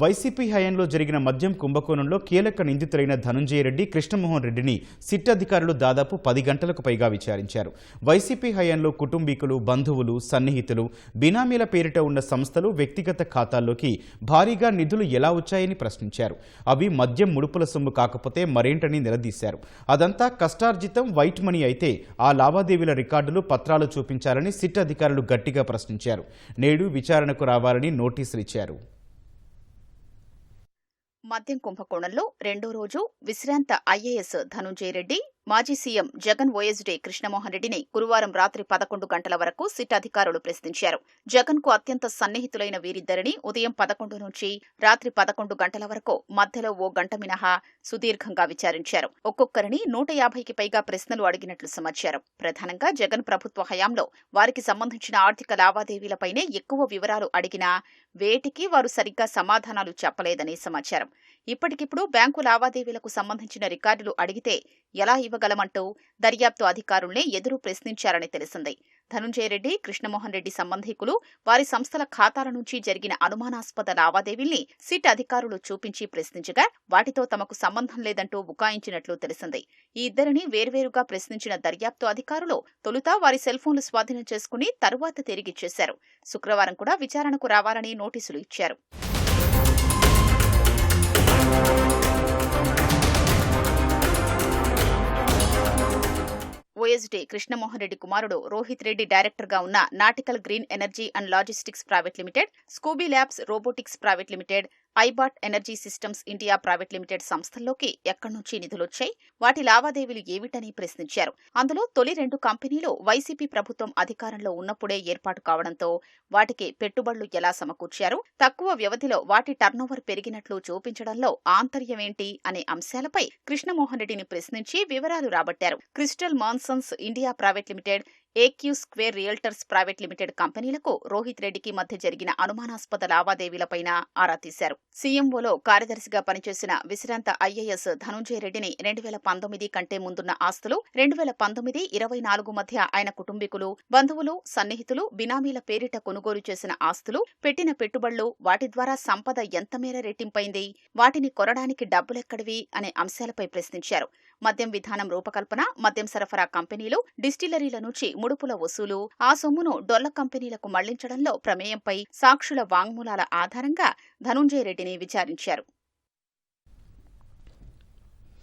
YCP హయాంలో జరిగిన మద్యం కుంభకోణంలో కీలక నిందితులైన ధనుంజయ రెడ్డి కృష్ణమోహన్ రెడ్డిని సిట్ అధికారులు దాదాపు పది గంటలకు పైగా విచారించారు. వైసీపీ హయాంలో కుటుంబీకులు బంధువులు సన్నిహితులు బినామీల పేరిట ఉన్న సంస్థలు వ్యక్తిగత ఖాతాల్లోకి భారీగా నిధులు ఎలా వచ్చాయని ప్రశ్నించారు. అవి మద్యం ముడుపుల సొమ్ము కాకపోతే మరేంటని నిలదీశారు. అదంతా కష్టార్జితం వైట్ మనీ అయితే ఆ లావాదేవీల రికార్డులు పత్రాలు చూపించాలని సిట్ అధికారులు గట్టిగా ప్రశ్నించారు. నేడు విచారణకు రావాలని నోటీసులు ఇచ్చారు. మద్యం కుంభకోణంలో రెండో రోజు విశ్రాంత ఐఏఎస్ ధనుంజయ రెడ్డి మాజీ సీఎం జగన్ ఓఎస్డీ కృష్ణమోహన్ రెడ్డిని గురువారం రాత్రి పదకొండు గంటల వరకు సిట్ అధికారులు ప్రశ్నించారు. జగన్కు అత్యంత సన్నిహితులైన వీరిద్దరిని ఉదయం పదకొండు నుంచి రాత్రి పదకొండు గంటల వరకు మధ్యలో ఓ గంట మినహా సుదీర్ఘంగా విచారించారు. ఒక్కొక్కరిని నూట యాభైకి పైగా ప్రశ్నలు అడిగినట్లు సమాచారం. ప్రధానంగా జగన్ ప్రభుత్వ హయాంలో వారికి సంబంధించిన ఆర్థిక లావాదేవీలపైనే ఎక్కువ వివరాలు అడిగినా వేటికి వారు సరిగ్గా సమాధానాలు చెప్పలేదని సమాచారం. ఇప్పటికిప్పుడు బ్యాంకు లావాదేవీలకు సంబంధించిన రికార్డులు అడిగితే ఎలా ఇవ్వగలమంటూ దర్యాప్తు అధికారుల్నే ఎదురు ప్రశ్నించారని తెలిసింది. ధనుంజయ రెడ్డి కృష్ణమోహన్ రెడ్డి సంబంధికులు వారి సంస్థల ఖాతాల నుంచి జరిగిన అనుమానాస్పద లావాదేవీల్ని సిట్ అధికారులు చూపించి ప్రశ్నించగా వాటితో తమకు సంబంధం లేదంటూ బుకాయించినట్లు తెలిసింది. ఈ ఇద్దరిని వేర్వేరుగా ప్రశ్నించిన దర్యాప్తు అధికారులు తొలుత వారి సెల్ఫోన్లు స్వాధీనం చేసుకుని తరువాత తిరిగిచ్చేశారు శుక్రవారం కూడా విచారణకు రావాలని నోటీసులు ఇచ్చారు. ఓఎస్డీ కృష్ణమోహన్ రెడ్డి కుమారుడు రోహిత్ రెడ్డి డైరెక్టర్గా ఉన్న nautical green energy and logistics private limited Scooby labs robotics private limited iBot energy systems India private limited సంస్థల్లోకి ఎక్కడి నుంచి నిధులొచ్చాయి? వాటి లావాదేవీలు ఏమిటని ప్రశ్నించారు. అందులో తొలి రెండు కంపెనీలు వైసీపీ ప్రభుత్వం అధికారంలో ఉన్నప్పుడే ఏర్పాటు కావడంతో వాటికి పెట్టుబడులు ఎలా సమకూర్చారు? తక్కువ వ్యవధిలో వాటి టర్నోవర్ పెరిగినట్లు చూపించడంలో ఆంతర్యమేంటి అనే అంశాలపై కృష్ణమోహన్ రెడ్డిని ప్రశ్నించి వివరాలు రాబట్టారు. Crystal mansions India private limited AQ square realtors private limited కంపెనీలకు రోహిత్ రెడ్డికి మధ్య జరిగిన అనుమానాస్పద లావాదేవీలపైన ఆరా తీశారు. సీఎంఓలో కార్యదర్శిగా పనిచేసిన విశ్రాంత ఐఏఎస్ ధనుంజయ రెడ్డిని రెండు వేల పంతొమ్మిది కంటే ముందున్న ఆస్తులు రెండు వేల పంతొమ్మిది ఇరవై నాలుగు మధ్య ఆయన కుటుంబీకులు బంధువులు సన్నిహితులు బినామీల పేరిట కొనుగోలు చేసిన ఆస్తులు పెట్టిన పెట్టుబడులు వాటి ద్వారా సంపద ఎంత మేర రెట్టింపైంది వాటిని కొనడానికి డబ్బులెక్కడివి అనే అంశాలపై ప్రశ్నించారు. మద్యం విధానం రూపకల్పన మద్యం సరఫరా కంపెనీలు డిస్టిలరీల నుంచి ముడుపుల వసూలు ఆ సొమ్మును డొల్ల కంపెనీలకు మళ్ళించడంలో ప్రమేయంపై సాక్షుల వాంగ్మూలాల ఆధారంగా ధనుంజయ రెడ్డిని విచారించారు.